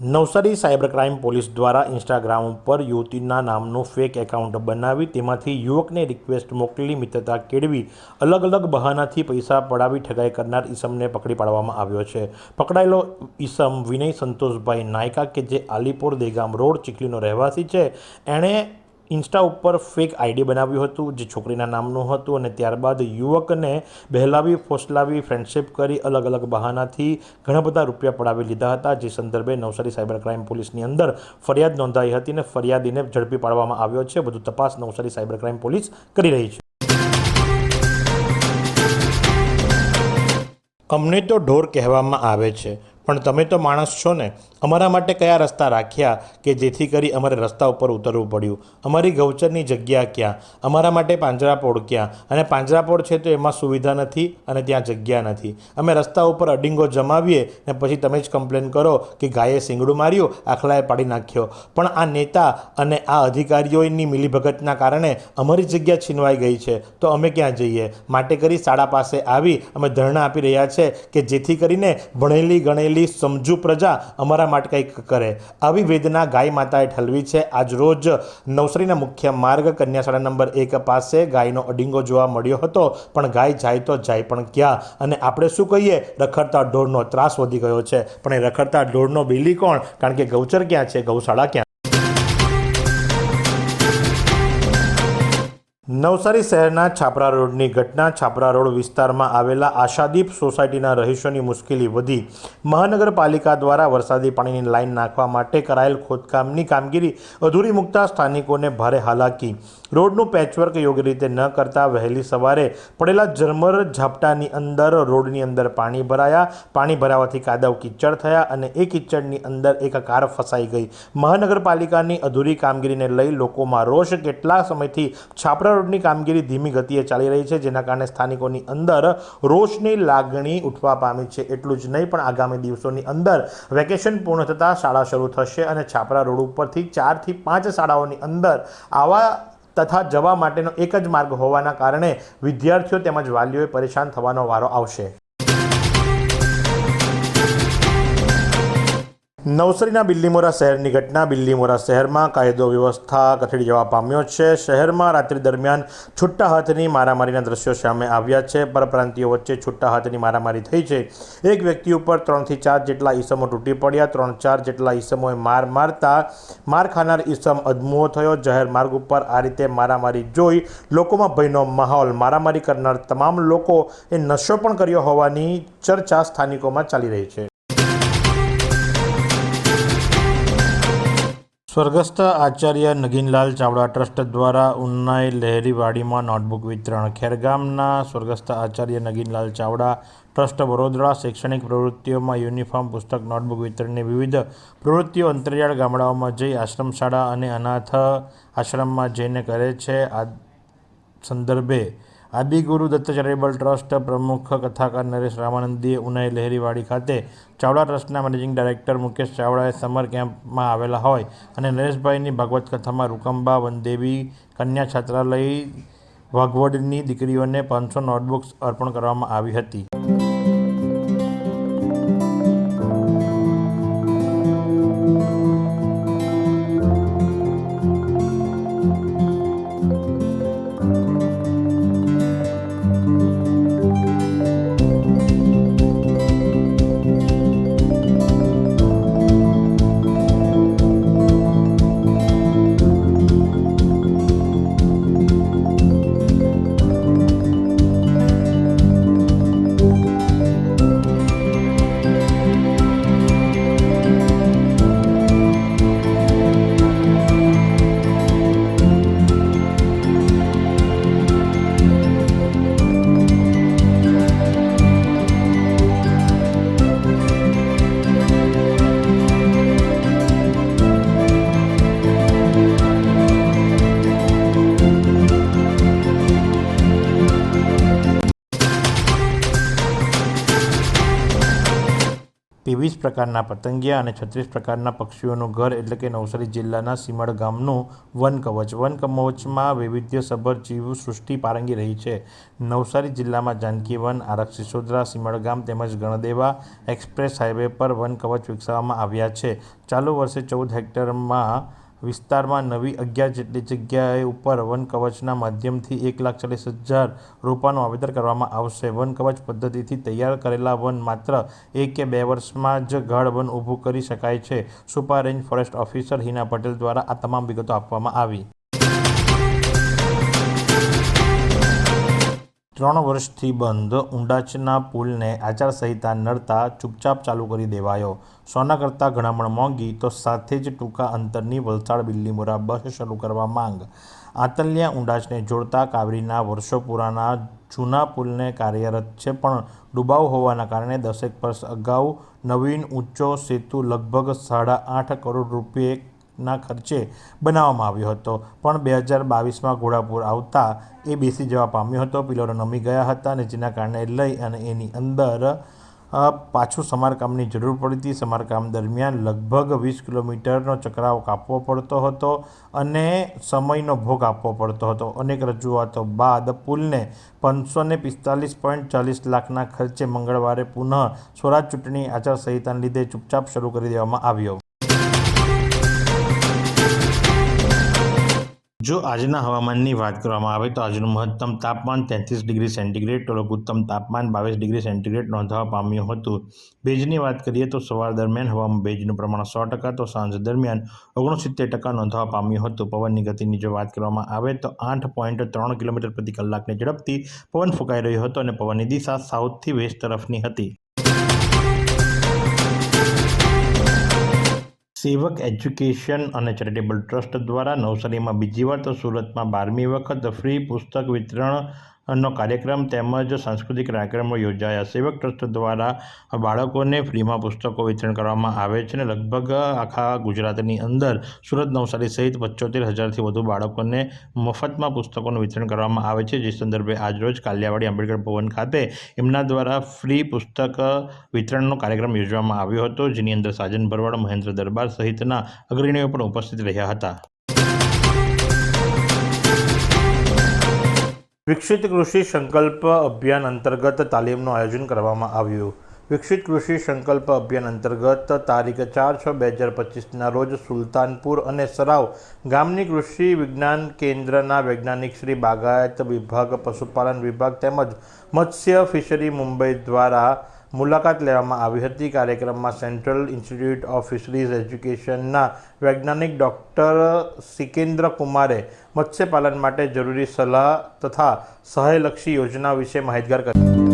Navsari cyber crime police દ્વારા Instagram ઉપર યુવતીના નામનું ફેક એકાઉન્ટ બનાવી તેમાંથી યુવકને રિક્વેસ્ટ મોકલી મિત્રતા કેળવી અલગ અલગ બહાનાથી પૈસા પડાવી ઠગાઈ કરનાર ઈસમને પકડી પાડવામાં આવ્યો છે. પકડાયેલો ઈસમ વિનય સંતોષભાઈ નાયકા, કે જે આલીપુર દેગામ રોડ ચીખલીનો રહેવાસી છે, એણે ઇન્સ્ટા ઉપર ફેક આઈડી બનાવ્યું હતું, જે છોકરીના નામનું હતું અને ત્યારબાદ યુવકને બહેલાવી, ફોસલાવી ફ્રેન્ડશિપ કરી અલગ અલગ બહાનાથી ઘણા બધા રૂપિયા પડાવી લીધા હતા, જે સંદર્ભે નવસારી સાયબર ક્રાઇમ પોલીસની અંદર ફરિયાદ નોંધાઈ હતી અને ફરિયાદીને ઝડપી પાડવામાં આવ્યો છે. બધું તપાસ નવસારી સાયબર ક્રાઇમ પોલીસ કરી રહી છે. અમને તો ઢોર કહેવામાં આવે છે. પણ તમે તો માણસ છો ને. અમારા માટે કયા રસ્તા રાખ્યા કે જેથી કરી અમારે રસ્તા ઉપર ઉતરવું પડ્યું? અમારી ગૌચરની જગ્યા ક્યાં? અમારા માટે પાંજરાપોળ ક્યાં? અને પાંજરાપોળ છે તો એમાં સુવિધા નથી અને ત્યાં જગ્યા નથી. અમે રસ્તા ઉપર અડિંગો જમાવીએ ને પછી તમે જ કમ્પ્લેન કરો કે ગાયે સિંગડું માર્યું, આખલાએ પાડી નાખ્યો. પણ આ નેતા અને આ અધિકારીઓની મિલીભગતના કારણે અમારી જગ્યા છીનવાઈ ગઈ છે. તો અમે ક્યાં જઈએ? માટે કરી શાળા પાસે આવી અમે ધરણા આપી રહ્યા છે કે જેથી કરીને ભણેલી ગણેલી સમજુ પ્રજા અમારા માટે કંઈક કરે. આવી વેદના ગાય માતાએ ઠલવી છે. આજ રોજ નવસારીના મુખ્ય માર્ગ કન્યાશાળા નંબર એક પાસે ગાયનો અડિંગો જોવા મળ્યો હતો. પણ ગાય જાય તો જાય પણ ક્યાં? અને આપણે શું કહીએ? રખડતા ઢોરનો ત્રાસ વધી ગયો છે. પણ એ રખડતા ઢોરનો બિલી કોણ? કારણ કે ગૌચર ક્યાં છે? ગૌશાળા ક્યાં? નવસારી શહેરના છાપરા રોડની ઘટના છાપરા રોડ વિસ્તારમાં આવેલા આશાદીપ સોસાયટીના રહીશોની મુશ્કેલી વધી. મહાનગરપાલિકા દ્વારા વરસાદી પાણીની લાઇન નાખવા માટે કરાયેલ ખોદકામની કામગીરી અધૂરી મૂકતા સ્થાનિકોને ભારે હાલાકી. રોડનું પેચવર્ક યોગ્ય રીતે ન કરતા વહેલી સવારે પડેલા ઝરમર ઝાપટાની અંદર રોડની અંદર પાણી ભરાયા. પાણી ભરાવાથી કાદવ કિચડ થયા અને એ કિચડની અંદર એક કાર ફસાઈ ગઈ. મહાનગરપાલિકાની અધૂરી કામગીરીને લઈ લોકોમાં રોષ. કેટલા સમયથી છાપરા રોડની કામગીરી ધીમી ગતિએ ચાલી રહી છે, જેના કારણે સ્થાનિકોની અંદર રોષની લાગણી ઉઠવા પામી છે. એટલું જ નહીં, પણ આગામી દિવસોની અંદર વેકેશન પૂર્ણ થતાં શાળા શરૂ થશે અને છાપરા રોડ ઉપરથી ચારથી પાંચ શાળાઓની અંદર આવા તથા જવા માટેનો એક જ માર્ગ હોવાના કારણે વિદ્યાર્થીઓ તેમજ વાલીઓએ પરેશાન થવાનો વારો આવશે. નવસારીના બિલ્લીમોરા શહેરની ઘટના. બિલ્લીમોરા શહેરમાં કાયદો વ્યવસ્થા કથળી જવા પામ્યો છે. શહેરમાં રાત્રિ દરમિયાન છૂટા હાથની મારામારીના દ્રશ્યો સામે આવ્યા છે. પરપ્રાંતિયો વચ્ચે છૂટા હાથની મારામારી થઈ છે. એક વ્યક્તિ ઉપર ત્રણથી ચાર જેટલા ઈસમો તૂટી પડ્યા. ત્રણ ચાર જેટલા ઈસમોએ માર મારતા માર ખાનાર ઈસમ અદમુઓ થયો. જાહેર માર્ગ ઉપર આ રીતે મારામારી જોઈ લોકોમાં ભયનો માહોલ. મારામારી કરનાર તમામ લોકો એ નશો પણ કર્યો હોવાની ચર્ચા સ્થાનિકોમાં ચાલી રહી છે. સ્વર્ગસ્થ આચાર્ય નગીનલાલ ચાવડા ટ્રસ્ટ દ્વારા ઉન્નાઈ લહેરીવાડીમાં નોટબુક વિતરણ. ખેરગામના સ્વર્ગસ્થ આચાર્ય નગીનલાલ ચાવડા ટ્રસ્ટ વડોદરા શૈક્ષણિક પ્રવૃત્તિઓમાં યુનિફોર્મ પુસ્તક, નોટબુક વિતરણની વિવિધ પ્રવૃત્તિઓ અંતરિયાળ ગામડાઓમાં જઈ આશ્રમ શાળા અને અનાથ આશ્રમમાં જઈને કરે છે. આ સંદર્ભે આદિગુરુ દત્ત ચેરિટેબલ ટ્રસ્ટ પ્રમુખ કથાકાર નરેશ રામાનંદીએ ઉનાઈ લહેરીવાડી ખાતે ચાવડા ટ્રસ્ટના મેનેજિંગ ડાયરેક્ટર મુકેશ ચાવડાએ સમર કેમ્પમાં આવેલા હોય અને નરેશભાઈની ભાગવત કથામાં રૂકંબા વનદેવી કન્યા છાત્રાલય વાઘવડની દીકરીઓને પાંચસો નોટબુક્સ અર્પણ કરવામાં આવી હતી. પ્રકારના પતંગિયા અને છત્રીસ પ્રકારના પક્ષીઓનું ઘર એટલે કે નવસારી જિલ્લાના સીમડ ગામનું વન કવચ. વન કવચમાં વૈવિધ્યસભર જીવસૃષ્ટિ પારંગી રહી છે. નવસારી જિલ્લામાં જાનકી વન, આરક્ષ સિસોદરા, સીમડ ગામ તેમજ ગણદેવા એક્સપ્રેસ હાઈવે પર વન કવચ વિકસાવવામાં આવ્યા છે. ચાલુ વર્ષે ચૌદ હેક્ટરમાં વિસ્તારમાં નવી અગિયાર જેટલી જગ્યાએ ઉપર વન કવચના માધ્યમથી એક લાખ ચાલીસ હજાર રોપાનું વાવેતર કરવામાં આવશે. વન કવચ પદ્ધતિથી તૈયાર કરેલા વન માત્ર એક કે બે વર્ષમાં જ ગાઢ વન ઊભું કરી શકાય છે. Super range forest officer Hina Patel દ્વારા આ તમામ વિગતો આપવામાં આવી. ત્રણ વર્ષથી બંધ ઊંડાચના પુલને આચારસંહિતા નડતા ચૂપચાપ ચાલુ કરી દેવાયો. સોના કરતાં ઘણામણ મોંઘી, તો સાથે જ ટૂંકા અંતરની વલસાડ બિલ્લીમોરા બસ શરૂ કરવા માંગ. આંતલિયા ઊંડાચને જોડતા કાવરીના વર્ષો પુરાના જૂના પુલને કાર્યરત છે, પણ ડૂબાવ હોવાના કારણે દસેક વર્ષ અગાઉ નવીન ઊંચો સેતુ લગભગ સાડા આઠ કરોડ રૂપિયે ના ખર્ચે બનાવવામાં આવ્યો હતો. પણ બે હજાર બાવીસમાં ઘોડાપુર આવતા એ બેસી જવા પામ્યો હતો. પિલરો નમી ગયા હતા અને જેના કારણે લઈ અને એની અંદર પાછું સમારકામની જરૂર પડી હતી. સમારકામ દરમિયાન લગભગ વીસ કિલોમીટરનો ચકરાવ કાપવો પડતો હતો અને સમયનો ભોગ આપવો પડતો હતો. અનેક રજૂઆતો બાદ પુલને પાંચસો ને પિસ્તાલીસ પોઈન્ટ ચાલીસ લાખના ખર્ચે મંગળવારે પુનઃ સ્વરાજ ચૂંટણી આચારસંહિતાને લીધે ચૂપચાપ શરૂ કરી દેવામાં આવ્યો. જો આજના હવામાનની વાત કરવામાં આવે તો આજનું મહત્તમ તાપમાન તેત્રીસ ડિગ્રી સેન્ટીગ્રેડ, તો લઘુત્તમ તાપમાન બાવીસ ડિગ્રી સેન્ટીગ્રેડ નોંધવા પામ્યું હતું. ભેજની વાત કરીએ તો સવાર દરમિયાન હવામાં ભેજનું પ્રમાણ સો ટકા, તો સાંજ દરમિયાન ઓગણસિત્તેર ટકા નોંધવા પામ્યું હતું. પવનની ગતિની જો વાત કરવામાં આવે તો આઠ પોઈન્ટ ત્રણ કિલોમીટર પ્રતિ કલાકની ઝડપથી પવન ફૂંકાઈ રહ્યો હતો અને પવનની દિશા સાઉથથી વેસ્ટ તરફની હતી. સેવક એજ્યુકેશન અને ચેરિટેબલ ટ્રસ્ટ દ્વારા નવસારીમાં બીજી વાર તો સુરતમાં બારમી વખત ફ્રી પુસ્તક વિતરણનો કાર્યક્રમ તેમજ સાંસ્કૃતિક કાર્યક્રમો યોજાયા. સેવક ટ્રસ્ટ દ્વારા બાળકોને ફ્રીમાં પુસ્તકો વિતરણ કરવામાં આવે છે અને લગભગ આખા ગુજરાતની અંદર સુરત નવસારી સહિત પચોતેર હજારથી વધુ બાળકોને મફતમાં પુસ્તકોનું વિતરણ કરવામાં આવે છે. જે સંદર્ભે આજરોજ કાલિયાવાડી આંબેડકર ભવન ખાતે એમના દ્વારા ફ્રી પુસ્તક વિતરણનો કાર્યક્રમ યોજવામાં આવ્યો હતો, જેની અંદર સાજન ભરવાડ, મહેન્દ્ર દરબાર સહિતના અગ્રણીઓ પણ ઉપસ્થિત રહ્યા હતા. વિકસિત કૃષિ સંકલ્પ અભિયાન અંતર્ગત તાલીમનું આયોજન કરવામાં આવ્યું. વિકસિત કૃષિ સંકલ્પ અભિયાન અંતર્ગત તારીખ ચાર છ બે હજાર પચીસના રોજ સુલતાનપુર અને સરાવ ગામની કૃષિ વિજ્ઞાન કેન્દ્રના વૈજ્ઞાનિક શ્રી બાગાયત વિભાગ, પશુપાલન વિભાગ તેમજ મત્સ્ય ફિશરી મુંબઈ દ્વારા મુલાકાત લેવામાં આવી હતી. કાર્યક્રમમાં સેન્ટ્રલ ઇન્સ્ટિટ્યૂટ ઓફ ફિશરીઝ એજ્યુકેશનના વૈજ્ઞાનિક ડૉક્ટર સિકેન્દ્ર કુમારે મત્સ્યપાલન માટે જરૂરી સલાહ તથા સહાયલક્ષી યોજના વિશે માહિતગાર કરી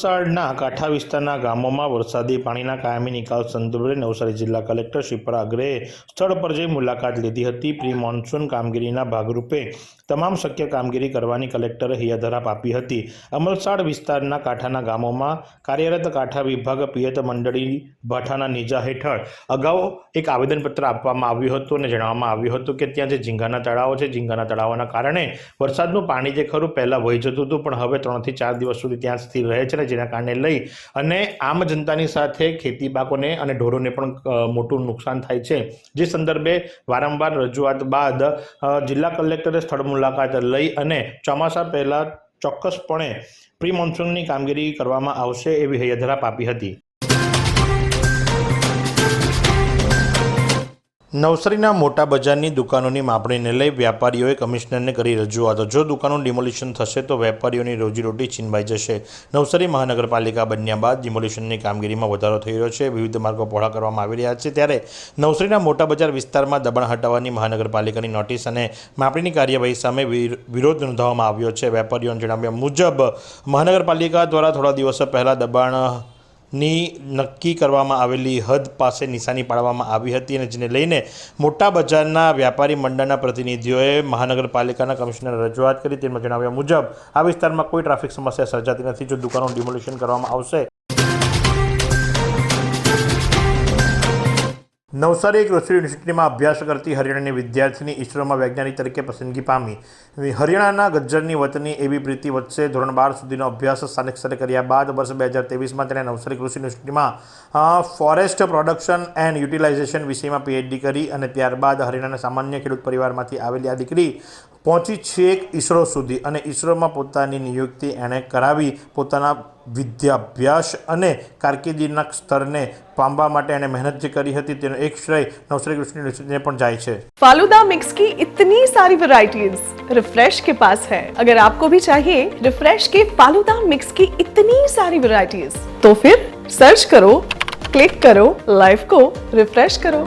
અમલસાડના કાંઠા વિસ્તારના ગામોમાં વરસાદી પાણીના કાયમી નિકાલ સંદર્ભે નવસારી જિલ્લા કલેક્ટર શિપ્રા અગ્રેએ સ્થળ પર જઈ મુલાકાત લીધી હતી. પ્રી મોન્સૂન કામગીરીના ભાગરૂપે તમામ શક્ય કામગીરી કરવાની કલેક્ટરે હૈયાધારા આપી હતી. અમલસાડ વિસ્તારના કાંઠાના ગામોમાં કાર્યરત કાંઠા વિભાગ પિયત મંડળી ભાઠાના નીજા હેઠળ અગાઉ એક આવેદનપત્ર આપવામાં આવ્યું હતું અને જણાવવામાં આવ્યું હતું કે ત્યાં જે ઝીંગાના તળાવો છે, ઝીંગાના તળાવોના કારણે વરસાદનું પાણી જે ખરું પહેલાં વહી જતું હતું, પણ હવે ત્રણથી ચાર દિવસ સુધી ત્યાં સ્થિર રહે છે ને જેના કારણે લઈ અને આમ જનતાની સાથે ખેતી પાકોને અને ઢોરોને પણ મોટું નુકસાન થાય છે. જે સંદર્ભે વારંવાર રજૂઆત બાદ જિલ્લા કલેક્ટરે સ્થળ મુલાકાત લઈ અને ચોમાસા પહેલાં ચોક્કસપણે પ્રી મોન્સૂનની કામગીરી કરવામાં આવશે એવી હૈયાધારા આપી હતી. નવસારીના મોટા બજારની દુકાનોની માપણીને લઈ વેપારીઓએ કમિશનરને કરી રજૂઆતો. જો દુકાનો ડિમોલિશન થશે તો વેપારીઓની રોજીરોટી છીનવાઈ જશે. નવસારી મહાનગરપાલિકા બન્યા બાદ ડિમોલિશનની કામગીરીમાં વધારો થઈ રહ્યો છે. વિવિધ માર્ગો પહોળા કરવામાં આવી રહ્યા છે. ત્યારે નવસારીના મોટા બજાર વિસ્તારમાં દબાણ હટાવવાની મહાનગરપાલિકાની નોટિસ અને માપણીની કાર્યવાહી સામે વિર- વિરોધ નોંધાવવામાં આવ્યો છે. વેપારીઓના જણાવ્યા મુજબ, મહાનગરપાલિકા દ્વારા થોડા દિવસો પહેલાં દબાણ ની નક્કી કરવામાં આવેલી હદ પાસે નિશાની પાડવામાં આવી હતી અને જેને લઈને મોટા બજારના વ્યાપારી મંડળના પ્રતિનિધિઓએ મહાનગરપાલિકાના કમિશનર રજૂઆત કરી તેમાં જણાવ્યા મુજબ આ વિસ્તારમાં કોઈ ટ્રાફિક સમસ્યા સર્જાતી નથી. જો દુકાનો ડિમોલિશન કરવામાં આવશે નવસારી કૃષિ યુનિવર્સિટીમાં અભ્યાસ કરતી હરિયાણાની વિદ્યાર્થીની ઈસરોમાં વૈજ્ઞાનિક તરીકે પસંદગી પામી. હરિયાણાના ગજ્જરની વતની એવી પ્રીતિ વચ્ચે ધોરણ બાર સુધીનો અભ્યાસ સ્થાનિક સ્તરે કર્યા બાદ વર્ષ બે હજાર તેવીસમાં તેણે નવસારી કૃષિ યુનિવર્સિટીમાં ફોરેસ્ટ પ્રોડક્શન એન્ડ યુટિલાઇઝેશન વિષયમાં પીએચડી કરી અને ત્યારબાદ હરિયાણાના સામાન્ય ખેડૂત પરિવારમાંથી આવેલી આ દીકરી પહોંચી છેક ઈસરો સુધી અને ઈસરોમાં પોતાની નિયુક્તિ એણે કરાવી પોતાના વિદ્યાભ્યાસ અને કારકિર્દીના સ્તરને પામવા માટે એણે મહેનત જે કરી હતી તેનો એક શ્રેય નવસારી કૃષિ યુનિવર્સિટીને પણ જાય છે फालूदा मिक्स की इतनी सारी वैरायटीज रिफ्रेश के पास है अगर आपको भी चाहिए रिफ्रेश के फालूदा मिक्स की इतनी सारी वैरायटीज तो फिर सर्च करो क्लिक करो लाइफ को रिफ्रेश करो